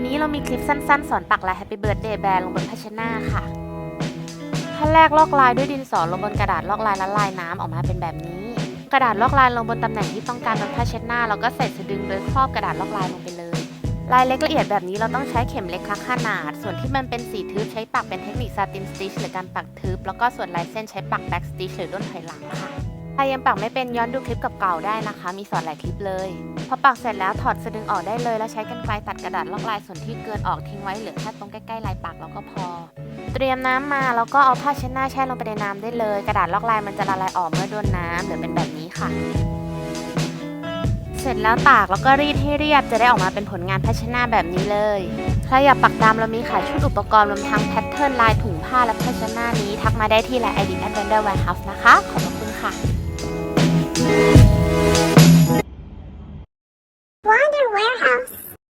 วันนี้เรามีคลิปสั้นๆ สอนปักลาย Happy Birthday แบรนด์ลงบนภาชนะค่ะ ขั้นแรกลอกลายด้วยดินสอลงบนกระดาษลอกลายและลายน้ำออกมาเป็นแบบนี้ กระดาษลอกลายลงบนตำแหน่งที่ต้องการบนผ้าเชน้าแล้วก็ใส่สะดึงโดยครอบกระดาษลอกลายลงไปเลย ลายเล็กละเอียดแบบนี้เราต้องใช้เข็มเล็กคลักขนาด ส่วนที่มันเป็นสีทึบใช้ปักเป็นเทคนิคซาตินสติชหรือการปักทึบ แล้วก็ส่วนลายเส้นใช้ปักแบ็กสติชหรือด้นถอยหลังค่ะ ถ้ายังปักไม่เป็นย้อนดูคลิปเก่าๆได้นะคะ มีสอนหลายคลิปเลย พอปักเสร็จแล้วถอดสะดึงออกได้เลย แล้วใช้กรรไกรตัดกระดาษลอกลายส่วนที่เกินออกทิ้งไว้เหลือแค่ตรงใกล้ๆลายปักแล้วก็พอ เตรียมน้ำมาแล้วก็เอาผ้าเช็ดหน้าแช่ลงไปในน้ำได้เลย กระดาษลอกลายมันจะละลายออกเมื่อโดนน้ำเหลือเป็นแบบนี้ค่ะเสร็จแล้วตากแล้วก็รีดให้เรียบจะได้ออกมาเป็นผลงานผ้าเช็ดหน้าแบบนี้เลย ใครอยากปักดำเรามีขายชุดอุปกรณ์รวมทั้งแพทเทิร์นลายถุงผ้าและผ้าเช็ดหน้านี้ ทักมาได้ที่ไลน์ ID at Vendor Warehouse นะคะ ขอบคุณค่ะ 家好。